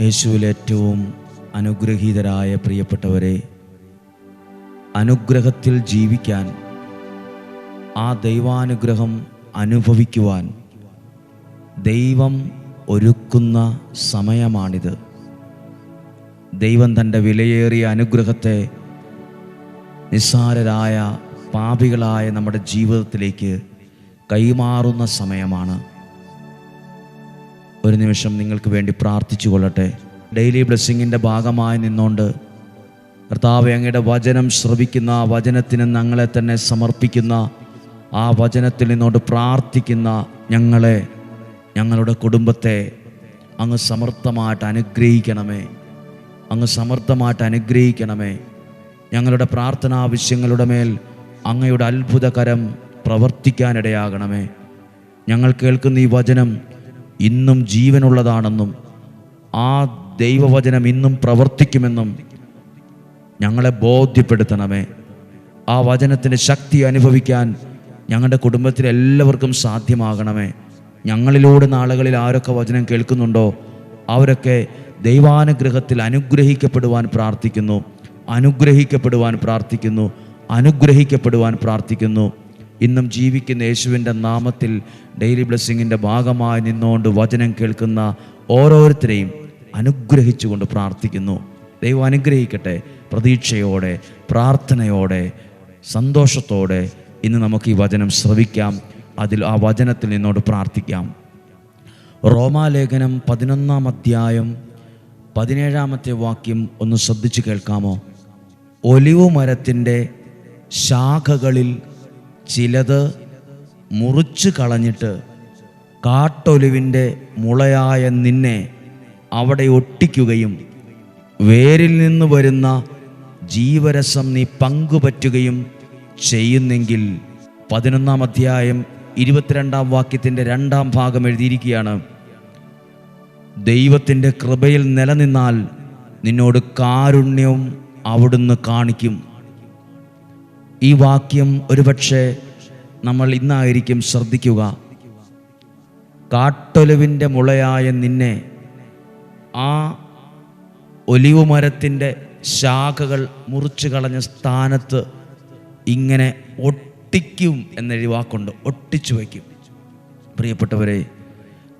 യേശുവിൽ ഏറ്റവും അനുഗ്രഹീതരായ പ്രിയപ്പെട്ടവരെ അനുഗ്രഹത്തിൽ ജീവിക്കാൻ ആ ദൈവാനുഗ്രഹം അനുഭവിക്കുവാൻ ദൈവം ഒരുക്കുന്ന സമയമാണിത്. ദൈവം തന്റെ വിലയേറിയ അനുഗ്രഹത്തെ നിസ്സാരരായ പാപികളായ നമ്മുടെ ജീവിതത്തിലേക്ക് കൈമാറുന്ന സമയമാണ്. ഒരു നിമിഷം നിങ്ങൾക്ക് വേണ്ടി പ്രാർത്ഥിച്ചു കൊള്ളട്ടെ. ഡെയിലി ബ്ലെസ്സിങ്ങിന്റെ ഭാഗമായി നിന്നുകൊണ്ട് കർത്താവ് അങ്ങയുടെ വചനം ശ്രവിക്കുന്ന വചനത്തിന് ഞങ്ങളെ തന്നെ സമർപ്പിക്കുന്ന ആ വചനത്തിൽ നിന്നോട് പ്രാർത്ഥിക്കുന്ന ഞങ്ങളെ ഞങ്ങളുടെ കുടുംബത്തെ അങ്ങ് സമർത്ഥമായിട്ട് അനുഗ്രഹിക്കണമേ. അങ്ങ് സമർത്ഥമായിട്ട് അനുഗ്രഹിക്കണമേ. ഞങ്ങളുടെ പ്രാർത്ഥനാ ആവശ്യങ്ങളുടെ മേൽ അങ്ങയുടെ അത്ഭുതകരം പ്രവർത്തിക്കാനിടയാകണമേ. ഞങ്ങൾ കേൾക്കുന്ന ഈ വചനം ഇന്നും ജീവനുള്ളതാണെന്നും ആ ദൈവവചനം ഇന്നും പ്രവർത്തിക്കുമെന്നും ഞങ്ങളെ ബോധ്യപ്പെടുത്തണമേ. ആ വചനത്തിന്റെ ശക്തി അനുഭവിക്കാൻ ഞങ്ങളുടെ കുടുംബത്തിലെ എല്ലാവർക്കും സാധ്യമാകണമേ. ഞങ്ങളിലൂടെ നാളുകളിൽ ആരൊക്കെ വചനം കേൾക്കുന്നുണ്ടോ അവരൊക്കെ ദൈവാനുഗ്രഹത്തിൽ അനുഗ്രഹിക്കപ്പെടുവാൻ പ്രാർത്ഥിക്കുന്നു അനുഗ്രഹിക്കപ്പെടുവാൻ പ്രാർത്ഥിക്കുന്നു അനുഗ്രഹിക്കപ്പെടുവാൻ പ്രാർത്ഥിക്കുന്നു. ഇന്നും ജീവിക്കുന്ന യേശുവിന്റെ നാമത്തിൽ ഡെയിലി ബ്ലെസ്സിങ്ങിന്റെ ഭാഗമായി നിന്നുകൊണ്ട് വചനം കേൾക്കുന്ന ഓരോരുത്തരെയും അനുഗ്രഹിച്ചുകൊണ്ട് പ്രാർത്ഥിക്കുന്നു. ദൈവം അനുഗ്രഹിക്കട്ടെ. പ്രതീക്ഷയോടെ പ്രാർത്ഥനയോടെ സന്തോഷത്തോടെ ഇന്ന് നമുക്ക് ഈ വചനം ശ്രവിക്കാം. അതിൽ ആ വചനത്തിൽ നിന്നോട് പ്രാർത്ഥിക്കാം. റോമാലേഖനം പതിനൊന്നാം അധ്യായം പതിനേഴാമത്തെ വാക്യം ഒന്ന് ശ്രദ്ധിച്ചു കേൾക്കാമോ? ഒലിവു മരത്തിന്റെ ശാഖകളിൽ ചിലത് മുറിച്ചു കളഞ്ഞിട്ട് കാട്ടൊലുവിന്റെ മുളയായ നിന്നെ അവിടെ ഒട്ടിക്കുകയും വേരിൽ നിന്ന് വരുന്ന ജീവരസം നീ പങ്കുപറ്റുകയും ചെയ്യുന്നെങ്കിൽ പതിനൊന്നാം അധ്യായം ഇരുപത്തിരണ്ടാം വാക്യത്തിന്റെ രണ്ടാം ഭാഗം എഴുതിയിരിക്കുകയാണ്. ദൈവത്തിന്റെ കൃപയിൽ നിലനിന്നാൽ നിന്നോട് കാരുണ്യവും അവിടുന്ന് കാണിക്കും. ഈ വാക്യം ഒരുപക്ഷെ നമ്മൾ ഇന്നായിരിക്കും ശ്രദ്ധിക്കുക. കാട്ടൊലുവിന്റെ മുളയായ നിന്നെ ആ ഒലിവ് മരത്തിന്റെ ശാഖകൾ മുറിച്ചു കളഞ്ഞ സ്ഥാനത്ത് ഇങ്ങനെ ഒട്ടിക്കും എന്നൊരു വാക്കുണ്ട്. ഒട്ടിച്ചു വയ്ക്കും. പ്രിയപ്പെട്ടവരെ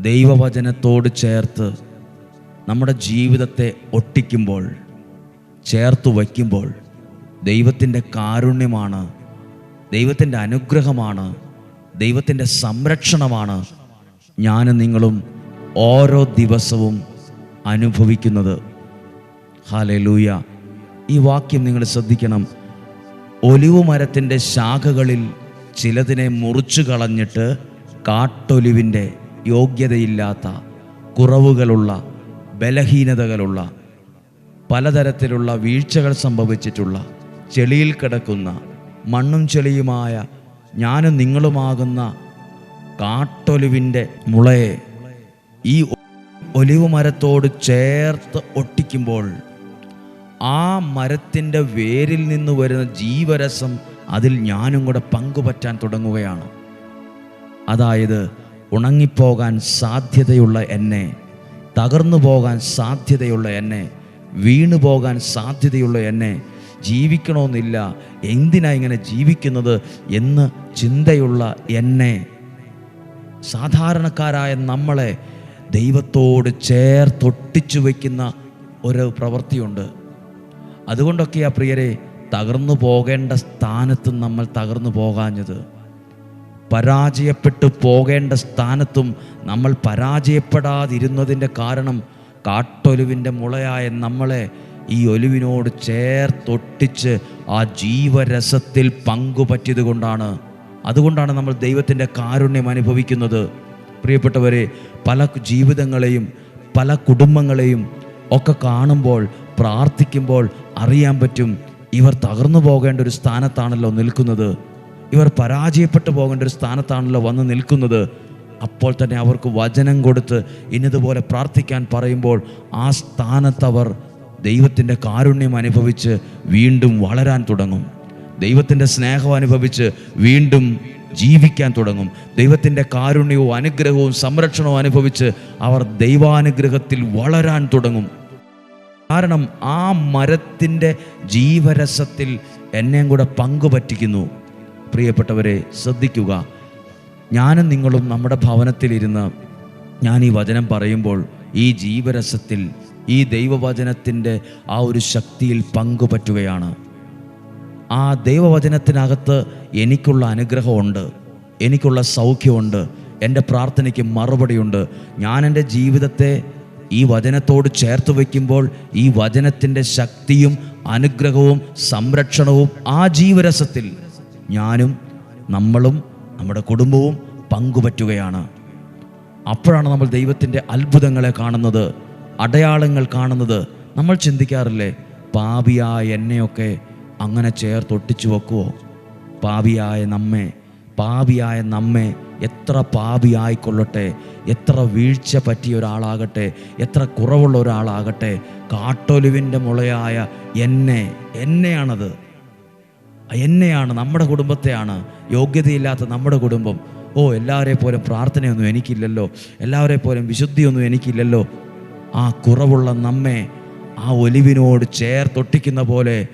ദൈവവചനത്തോട് ചേർത്ത് നമ്മുടെ ജീവിതത്തെ ഒട്ടിക്കുമ്പോൾ ചേർത്ത് വയ്ക്കുമ്പോൾ ദൈവത്തിന്റെ കാരുണ്യമാണ് ദൈവത്തിന്റെ അനുഗ്രഹമാണ് ദൈവത്തിന്റെ സംരക്ഷണമാണ് ഞാനും നിങ്ങളും ഓരോ ദിവസവും അനുഭവിക്കുന്നത്. ഹാലലൂയ ഈ വാക്യം നിങ്ങൾ ശ്രദ്ധിക്കണം. ഒലിവ് മരത്തിന്റെ ശാഖകളിൽ ചിലതിനെ മുറിച്ചു കളഞ്ഞിട്ട് കാട്ടൊലിവിന്റെ യോഗ്യതയില്ലാത്ത കുറവുകളുള്ള ബലഹീനതകളുള്ള പലതരത്തിലുള്ള വീഴ്ചകൾ സംഭവിച്ചിട്ടുള്ള ചെളിയിൽ കിടക്കുന്ന മണ്ണും ചെളിയുമായ ഞാനും നിങ്ങളുമാകുന്ന കാട്ടൊലിവിന്റെ മുളയെ ഈ ഒലിവ് മരത്തോട് ചേർത്ത് ഒട്ടിക്കുമ്പോൾ ആ മരത്തിന്റെ വേരിൽ നിന്ന് വരുന്ന ജീവരസം അതിൽ ഞാനും കൂടെ പങ്കുപറ്റാൻ തുടങ്ങുകയാണ്. അതായത് ഉണങ്ങിപ്പോകാൻ സാധ്യതയുള്ള എന്നെ തകർന്നു പോകാൻ സാധ്യതയുള്ള എന്നെ വീണു പോകാൻ സാധ്യതയുള്ള എന്നെ ജീവിക്കണമെന്നില്ല. എന്തിനാ ഇങ്ങനെ ജീവിക്കുന്നത് എന്ന് ചിന്തയുള്ള എന്നെ. സാധാരണക്കാരായ നമ്മളെ ദൈവത്തോട് ചേർത്തൊട്ടിച്ചു വയ്ക്കുന്ന ഒരു പ്രവൃത്തിയുണ്ട്. അതുകൊണ്ടൊക്കെയാ പ്രിയരെ തകർന്നു പോകേണ്ട സ്ഥാനത്തും നമ്മൾ തകർന്നു പോകാഞ്ഞത്. പരാജയപ്പെട്ടു പോകേണ്ട സ്ഥാനത്തും നമ്മൾ പരാജയപ്പെടാതിരുന്നതിന്റെ കാരണം കാട്ടൊലുവിന്റെ മുളയായ നമ്മളെ ഈ ഒലിവിനോട് ചേർത്തൊട്ടിച്ച് ആ ജീവരസത്തിൽ പങ്കുപറ്റിയത് കൊണ്ടാണ്. അതുകൊണ്ടാണ് നമ്മൾ ദൈവത്തിന്റെ കാരുണ്യം അനുഭവിക്കുന്നത്. പ്രിയപ്പെട്ടവരെ പല ജീവിതങ്ങളെയും പല കുടുംബങ്ങളെയും ഒക്കെ കാണുമ്പോൾ പ്രാർത്ഥിക്കുമ്പോൾ അറിയാൻ പറ്റും ഇവർ തകർന്നു പോകേണ്ട ഒരു സ്ഥാനത്താണല്ലോ നിൽക്കുന്നത്. ഇവർ പരാജയപ്പെട്ടു പോകേണ്ട ഒരു സ്ഥാനത്താണല്ലോ വന്ന് നിൽക്കുന്നത്. അപ്പോൾ തന്നെ അവർക്ക് വചനം കൊടുത്ത് ഇന്നതുപോലെ പ്രാർത്ഥിക്കാൻ പറയുമ്പോൾ ആ സ്ഥാനത്തവർ ദൈവത്തിന്റെ കാരുണ്യം അനുഭവിച്ച് വീണ്ടും വളരാൻ തുടങ്ങും. ദൈവത്തിന്റെ സ്നേഹം അനുഭവിച്ച് വീണ്ടും ജീവിക്കാൻ തുടങ്ങും. ദൈവത്തിന്റെ കാരുണ്യവും അനുഗ്രഹവും സംരക്ഷണവും അനുഭവിച്ച് അവർ ദൈവാനുഗ്രഹത്തിൽ വളരാൻ തുടങ്ങും. കാരണം ആ മരത്തിന്റെ ജീവരസത്തിൽ എന്നെയും കൂടെ പങ്കുപറ്റിക്കുന്നു. പ്രിയപ്പെട്ടവരെ ശ്രദ്ധിക്കുക. ഞാനും നിങ്ങളും നമ്മുടെ ഭവനത്തിലിരുന്ന് ഞാൻ ഈ വചനം പറയുമ്പോൾ ഈ ജീവരസത്തിൽ ഈ ദൈവവചനത്തിന്റെ ആ ഒരു ശക്തിയിൽ പങ്കുപറ്റുകയാണ്. ആ ദൈവവചനത്തിനകത്ത് എനിക്കുള്ള അനുഗ്രഹമുണ്ട് എനിക്കുള്ള സൗഖ്യമുണ്ട് എന്റെ പ്രാർത്ഥനയ്ക്ക് മറുപടിയുണ്ട്. ഞാൻ എന്റെ ജീവിതത്തെ ഈ വചനത്തോട് ചേർത്ത് വയ്ക്കുമ്പോൾ ഈ വചനത്തിന്റെ ശക്തിയും അനുഗ്രഹവും സംരക്ഷണവും ആ ജീവരസത്തിൽ ഞാനും നമ്മളും നമ്മുടെ കുടുംബവും പങ്കുപറ്റുകയാണ്. അപ്പോഴാണ് നമ്മൾ ദൈവത്തിന്റെ അത്ഭുതങ്ങളെ കാണുന്നത്. അടയാളങ്ങൾ കാണുന്നത് നമ്മൾ ചിന്തിക്കാറില്ലേ? പാപിയായ എന്നെയൊക്കെ അങ്ങനെ ചേർത്തൊട്ടിച്ചു വെക്കുവോ? പാപിയായ നമ്മെ പാപിയായ നമ്മെ എത്ര പാപിയായിക്കൊള്ളട്ടെ? എത്ര വീഴ്ച പറ്റിയ ഒരാളാകട്ടെ? എത്ര കുറവുള്ള ഒരാളാകട്ടെ? കാട്ടൊലുവിന്റെ മുളയായ എന്നെ എന്നെയാണത്. എന്നെയാണ് നമ്മുടെ കുടുംബത്തെയാണ്. യോഗ്യതയില്ലാത്ത നമ്മുടെ കുടുംബം. ഓ എല്ലാവരെ പോലും പ്രാർത്ഥനയൊന്നും എനിക്കില്ലല്ലോ. എല്ലാവരെ പോലും വിശുദ്ധിയൊന്നും എനിക്കില്ലല്ലോ. ആ കുറവുള്ള നമ്മെ ആ ഒലിവിനോട് ചേർത്തൊട്ടിക്കുന്ന പോലെ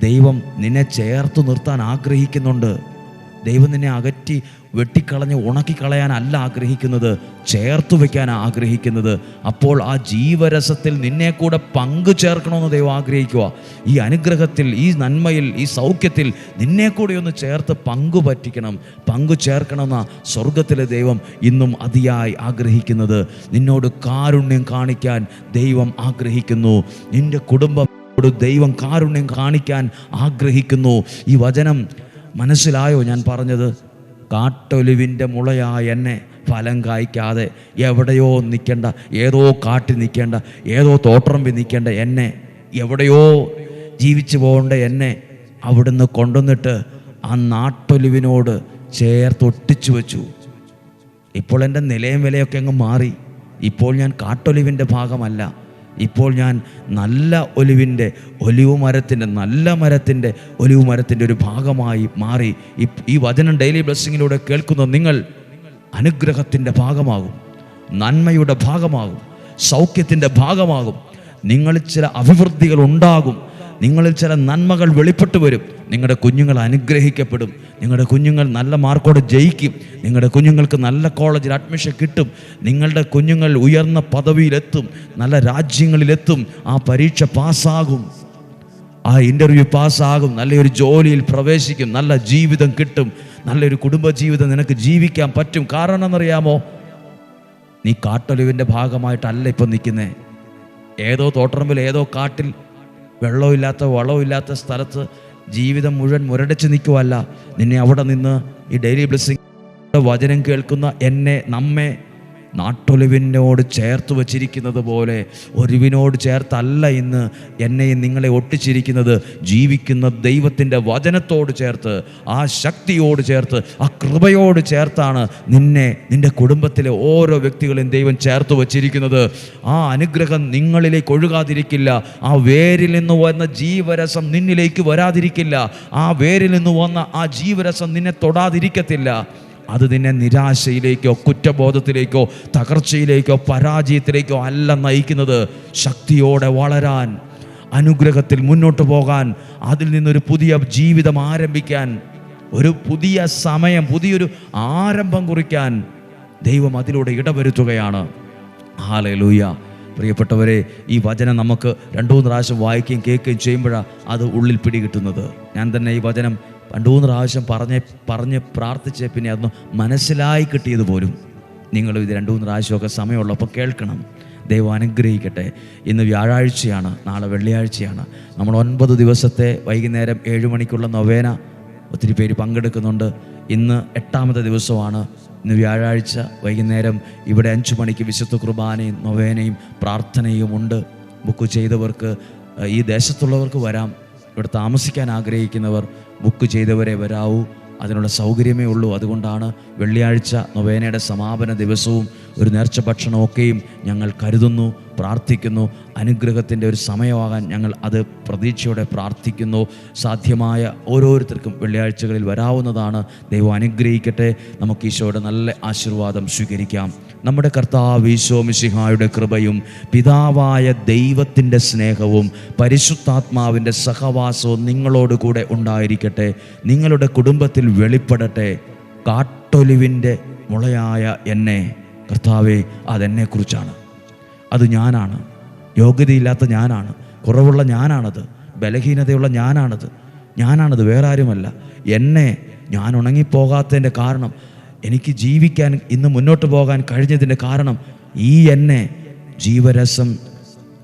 ദൈവം നിന്നെ ചേർത്ത് നിർത്താൻ ആഗ്രഹിക്കുന്നുണ്ട്. ദൈവം നിന്നെ അകറ്റി വെട്ടിക്കളഞ്ഞ് ഉണക്കിക്കളയാനല്ല ആഗ്രഹിക്കുന്നത് ചേർത്ത് വയ്ക്കാൻ ആഗ്രഹിക്കുന്നത്. അപ്പോൾ ആ ജീവരസത്തിൽ നിന്നെ കൂടെ പങ്കു ചേർക്കണമെന്ന് ദൈവം ആഗ്രഹിക്കുക. ഈ അനുഗ്രഹത്തിൽ ഈ നന്മയിൽ ഈ സൗഖ്യത്തിൽ നിന്നെ കൂടെ ഒന്ന് ചേർത്ത് പങ്കു പറ്റിക്കണം. പങ്കു ചേർക്കണമെന്ന സ്വർഗത്തിലെ ദൈവം ഇന്നും അതിയായി ആഗ്രഹിക്കുന്നത്. നിന്നോട് കാരുണ്യം കാണിക്കാൻ ദൈവം ആഗ്രഹിക്കുന്നു. നിന്റെ കുടുംബം ദൈവം കാരുണ്യം കാണിക്കാൻ ആഗ്രഹിക്കുന്നു. ഈ വചനം മനസ്സിലായോ ഞാൻ പറഞ്ഞത്? കാട്ടൊലിവിന്റെ മുളയായ എന്നെ ഫലം കായ്ക്കാതെ എവിടെയോ നിൽക്കേണ്ട ഏതോ കാട്ടിൽ നിൽക്കേണ്ട ഏതോ തോട്ടറമ്പിൽ നിൽക്കേണ്ട എന്നെ എവിടെയോ ജീവിച്ചു പോകേണ്ട എന്നെ അവിടുന്ന് കൊണ്ടുവന്നിട്ട് ആ നാട്ടൊലിവിനോട് ചേർത്തൊട്ടിച്ചു വെച്ചു. ഇപ്പോൾ എന്റെ നിലയും വിലയൊക്കെ അങ്ങ് മാറി. ഇപ്പോൾ ഞാൻ കാട്ടൊലിവിന്റെ ഭാഗമല്ല. ഇപ്പോൾ ഞാൻ നല്ല ഒലിവിന്റെ ഒലിവ് മരത്തിന്റെ നല്ല മരത്തിന്റെ ഒലിവ് മരത്തിന്റെ ഒരു ഭാഗമായി മാറി. ഈ- വചനം ഡെയിലി ബ്ലെസ്സിങ്ങിലൂടെ കേൾക്കുന്ന നിങ്ങൾ അനുഗ്രഹത്തിന്റെ ഭാഗമാകും നന്മയുടെ ഭാഗമാകും സൗഖ്യത്തിന്റെ ഭാഗമാകും. നിങ്ങൾ ചില അഭിവൃദ്ധികൾ ഉണ്ടാകും. നിങ്ങളിൽ ചില നന്മകൾ വെളിപ്പെട്ടു വരും. നിങ്ങളുടെ കുഞ്ഞുങ്ങൾ അനുഗ്രഹിക്കപ്പെടും. നിങ്ങളുടെ കുഞ്ഞുങ്ങൾ നല്ല മാർക്കോടെ ജയിക്കും. നിങ്ങളുടെ കുഞ്ഞുങ്ങൾക്ക് നല്ല കോളേജിൽ അഡ്മിഷൻ കിട്ടും. നിങ്ങളുടെ കുഞ്ഞുങ്ങൾ ഉയർന്ന പദവിയിലെത്തും. നല്ല രാജ്യങ്ങളിലെത്തും. ആ പരീക്ഷ പാസ്സാകും. ആ ഇന്റർവ്യൂ പാസ്സാകും. നല്ലൊരു ജോലിയിൽ പ്രവേശിക്കും. നല്ല ജീവിതം കിട്ടും. നല്ലൊരു കുടുംബജീവിതം നിനക്ക് ജീവിക്കാൻ പറ്റും. കാരണം എന്നറിയാമോ നീ കാട്ടൊലിവിന്റെ ഭാഗമായിട്ടല്ല ഇപ്പം നിൽക്കുന്നേ. ഏതോ തോട്ടറമ്പിൽ ഏതോ കാട്ടിൽ വെള്ളമില്ലാത്ത വളമില്ലാത്ത സ്ഥലത്ത് ജീവിതം മുഴുവൻ മുരടിച്ച് നിൽക്കുവല്ല. നിന്നെ അവിടെ നിന്ന് ഈ ഡെയിലി ബ്ലെസ്സിങ് വചനം കേൾക്കുന്ന എന്നെ നമ്മെ നാട്ടൊലിവിനോട് ചേർത്ത് വച്ചിരിക്കുന്നത് പോലെ ഒരുവിനോട് ചേർത്തല്ല ഇന്ന് എന്നെയും നിങ്ങളെ ഒട്ടിച്ചിരിക്കുന്നത്. ജീവിക്കുന്ന ദൈവത്തിന്റെ വചനത്തോട് ചേർത്ത് ആ ശക്തിയോട് ചേർത്ത് ആ കൃപയോട് ചേർത്താണ് നിന്നെ നിന്റെ കുടുംബത്തിലെ ഓരോ വ്യക്തികളെയും ദൈവം ചേർത്ത് വച്ചിരിക്കുന്നത്. ആ അനുഗ്രഹം നിങ്ങളിലേക്ക് ഒഴുകാതിരിക്കില്ല. ആ വേരിൽ നിന്ന് വന്ന ജീവരസം നിന്നിലേക്ക് വരാതിരിക്കില്ല. ആ വേരിൽ നിന്ന് വന്ന ആ ജീവരസം നിന്നെ തൊടാതിരിക്കത്തില്ല. അത് നിന്നെ നിരാശയിലേക്കോ കുറ്റബോധത്തിലേക്കോ തകർച്ചയിലേക്കോ പരാജയത്തിലേക്കോ അല്ല നയിക്കുന്നത്. ശക്തിയോടെ വളരാൻ അനുഗ്രഹത്തിൽ മുന്നോട്ട് പോകാൻ അതിൽ നിന്നൊരു പുതിയ ജീവിതം ആരംഭിക്കാൻ ഒരു പുതിയ സമയം പുതിയൊരു ആരംഭം കുറിക്കാൻ ദൈവം അതിലൂടെ ഇടവരുത്തുകയാണ്. ഹാലലൂയ പ്രിയപ്പെട്ടവരെ ഈ വചനം നമുക്ക് രണ്ടു മൂന്ന് പ്രാവശ്യം വായിക്കുകയും കേൾക്കുകയും ചെയ്യുമ്പോഴാണ് അത് ഉള്ളിൽ പിടികിട്ടുന്നത്. ഞാൻ തന്നെ ഈ വചനം രണ്ടു മൂന്ന് പ്രാവശ്യം പറഞ്ഞ് പറഞ്ഞ് പ്രാർത്ഥിച്ച് പിന്നെ അതൊന്ന് മനസ്സിലായി കിട്ടിയത് പോലും. നിങ്ങൾ ഇത് രണ്ടു മൂന്ന് പ്രാവശ്യമൊക്കെ സമയമുള്ളപ്പോൾ കേൾക്കണം. ദൈവം അനുഗ്രഹിക്കട്ടെ. ഇന്ന് വ്യാഴാഴ്ചയാണ് നാളെ വെള്ളിയാഴ്ചയാണ്. നമ്മൾ ഒൻപത് ദിവസത്തെ വൈകുന്നേരം ഏഴ് മണിക്കുള്ള നൊവേന ഒത്തിരി പേര് പങ്കെടുക്കുന്നുണ്ട്. ഇന്ന് എട്ടാമത്തെ ദിവസമാണ്. ഇന്ന് വ്യാഴാഴ്ച വൈകുന്നേരം ഇവിടെ അഞ്ചു മണിക്ക് വിശുദ്ധ കുർബാനയും നൊവേനയും പ്രാർത്ഥനയും ഉണ്ട്. ബുക്ക് ചെയ്തവർക്ക് ഈ ദേശത്തുള്ളവർക്ക് വരാം. ഇവിടെ താമസിക്കാൻ ആഗ്രഹിക്കുന്നവർ ബുക്ക് ചെയ്തവരെ വരാവൂ. അതിനുള്ള സൗകര്യമേ ഉള്ളൂ. അതുകൊണ്ടാണ് വെള്ളിയാഴ്ച നൊവേനയുടെ സമാപന ദിവസവും ഒരു നേർച്ച ഭക്ഷണമൊക്കെയും ഞങ്ങൾ കരുതുന്നു പ്രാർത്ഥിക്കുന്നു. അനുഗ്രഹത്തിന്റെ ഒരു സമയമാകാൻ ഞങ്ങൾ അത് പ്രതീക്ഷയോടെ പ്രാർത്ഥിക്കുന്നു. സാധ്യമായ ഓരോരുത്തർക്കും വെള്ളിയാഴ്ചകളിൽ വരാവുന്നതാണ്. ദൈവം അനുഗ്രഹിക്കട്ടെ. നമുക്ക് ഈശോയുടെ നല്ല ആശീർവാദം സ്വീകരിക്കാം. നമ്മുടെ കർത്താവ് ഈശോ മിശിഹായുടെ കൃപയും പിതാവായ ദൈവത്തിന്റെ സ്നേഹവും പരിശുദ്ധാത്മാവിന്റെ സഹവാസവും നിങ്ങളോട് കൂടെ ഉണ്ടായിരിക്കട്ടെ. നിങ്ങളുടെ കുടുംബത്തിൽ വെളിപ്പെടട്ടെ. കാട്ടൊലിവിന്റെ മുളയായ എന്നെ. കർത്താവെ അതെന്നെക്കുറിച്ചാണ്. അത് ഞാനാണ്. യോഗ്യതയില്ലാത്ത ഞാനാണ്. കുറവുള്ള ഞാനാണത്. ബലഹീനതയുള്ള ഞാനാണത്. ഞാനാണത് വേറെ ആരുമല്ല എന്നെ ഞാൻ ഉണങ്ങിപ്പോകാത്തതിന്റെ കാരണം എനിക്ക് ജീവിക്കാൻ ഇന്ന് മുന്നോട്ട് പോകാൻ കഴിഞ്ഞതിന്റെ കാരണം ഈ എന്നെ ജീവരസം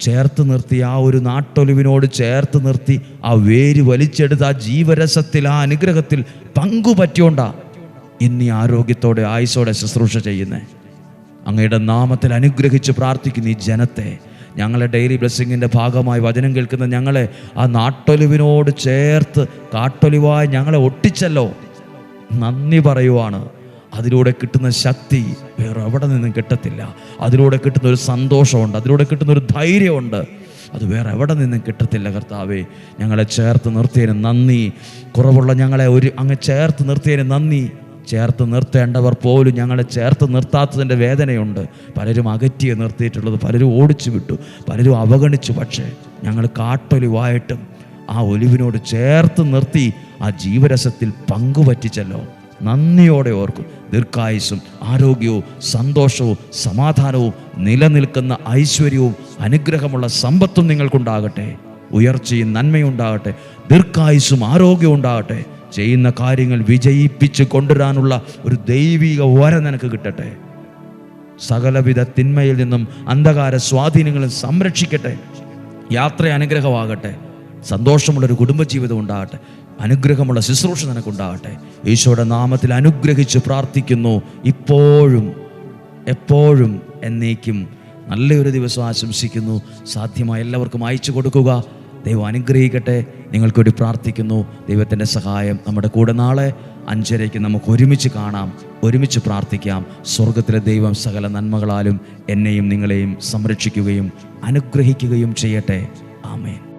ചേർത്ത് നിർത്തി ആ ഒരു നാട്ടൊലിവിനോട് ചേർത്ത് നിർത്തി ആ വേര് വലിച്ചെടുത്ത് ആ ജീവരസത്തിൽ ആ അനുഗ്രഹത്തിൽ പങ്കുപറ്റിയോണ്ടാ ഇന്ന് ഈ ആരോഗ്യത്തോടെ ആയുസോടെ ശുശ്രൂഷ ചെയ്യുന്നേ. അങ്ങയുടെ നാമത്തിൽ അനുഗ്രഹിച്ച് പ്രാർത്ഥിക്കുന്ന ഈ ജനത്തെ ഞങ്ങളെ ഡെയിലി ബ്ലെസ്സിങ്ങിന്റെ ഭാഗമായി വചനം കേൾക്കുന്ന ഞങ്ങളെ ആ നാട്ടൊലിവിനോട് ചേർത്ത് കാട്ടൊലിവായി ഞങ്ങളെ ഒട്ടിച്ചല്ലോ. നന്ദി പറയുവാണ്. അതിലൂടെ കിട്ടുന്ന ശക്തി വേറെ എവിടെ നിന്നും കിട്ടത്തില്ല. അതിലൂടെ കിട്ടുന്ന ഒരു സന്തോഷമുണ്ട് അതിലൂടെ കിട്ടുന്ന ഒരു ധൈര്യമുണ്ട്. അത് വേറെ എവിടെ നിന്നും കിട്ടത്തില്ല കർത്താവേ. ഞങ്ങളെ ചേർത്ത് നിർത്തിയതിന് നന്ദി. കുറവുള്ള ഞങ്ങളെ ഒരു അങ്ങ് ചേർത്ത് നിർത്തിയതിന് നന്ദി. ചേർത്ത് നിർത്തേണ്ടവർ പോലും ഞങ്ങളെ ചേർത്ത് നിർത്താത്തതിന്റെ വേദനയുണ്ട്. പലരും അകറ്റിയെ നിർത്തിയിട്ടുള്ളത് പലരും ഓടിച്ചു വിട്ടു പലരും അവഗണിച്ചു. പക്ഷേ ഞങ്ങൾ കാട്ടൊലിവായിട്ടും ആ ഒലിവിനോട് ചേർത്ത് നിർത്തി ആ ജീവരസത്തിൽ പങ്കുപറ്റിച്ചല്ലോ. നന്ദിയോടെ ഓർക്കും. ദീർഘായുസും ആരോഗ്യവും സന്തോഷവും സമാധാനവും നിലനിൽക്കുന്ന ഐശ്വര്യവും അനുഗ്രഹമുള്ള സമ്പത്തും നിങ്ങൾക്കുണ്ടാകട്ടെ. ഉയർച്ചയും നന്മയുണ്ടാകട്ടെ. ദീർഘായുസും ആരോഗ്യവും ഉണ്ടാകട്ടെ. ചെയ്യുന്ന കാര്യങ്ങൾ വിജയിപ്പിച്ച് കൊണ്ടുവരാനുള്ള ഒരു ദൈവിക വര നിനക്ക് കിട്ടട്ടെ. സകലവിധ തിന്മയിൽ നിന്നും അന്ധകാര സ്വാധീനങ്ങളും സംരക്ഷിക്കട്ടെ. യാത്ര അനുഗ്രഹമാകട്ടെ. സന്തോഷമുള്ളൊരു കുടുംബജീവിതം ഉണ്ടാകട്ടെ. അനുഗ്രഹമുള്ള ശുശ്രൂഷ നിനക്കുണ്ടാകട്ടെ. ഈശോയുടെ നാമത്തിൽ അനുഗ്രഹിച്ച് പ്രാർത്ഥിക്കുന്നു. ഇപ്പോഴും എപ്പോഴും എന്നേക്കും നല്ലൊരു ദിവസം ആശംസിക്കുന്നു. സാധ്യമായ എല്ലാവർക്കും അയച്ചു കൊടുക്കുക. ദൈവം അനുഗ്രഹിക്കട്ടെ. നിങ്ങൾക്കൊരു പ്രാർത്ഥിക്കുന്നു. ദൈവത്തിന്റെ സഹായം നമ്മുടെ കൂടെ നാളെ അഞ്ചരയ്ക്ക് നമുക്ക് ഒരുമിച്ച് കാണാം. ഒരുമിച്ച് പ്രാർത്ഥിക്കാം. സ്വർഗത്തിലെ ദൈവം സകല നന്മകളാലും എന്നെയും നിങ്ങളെയും സംരക്ഷിക്കുകയും അനുഗ്രഹിക്കുകയും ചെയ്യട്ടെ. ആമേൻ.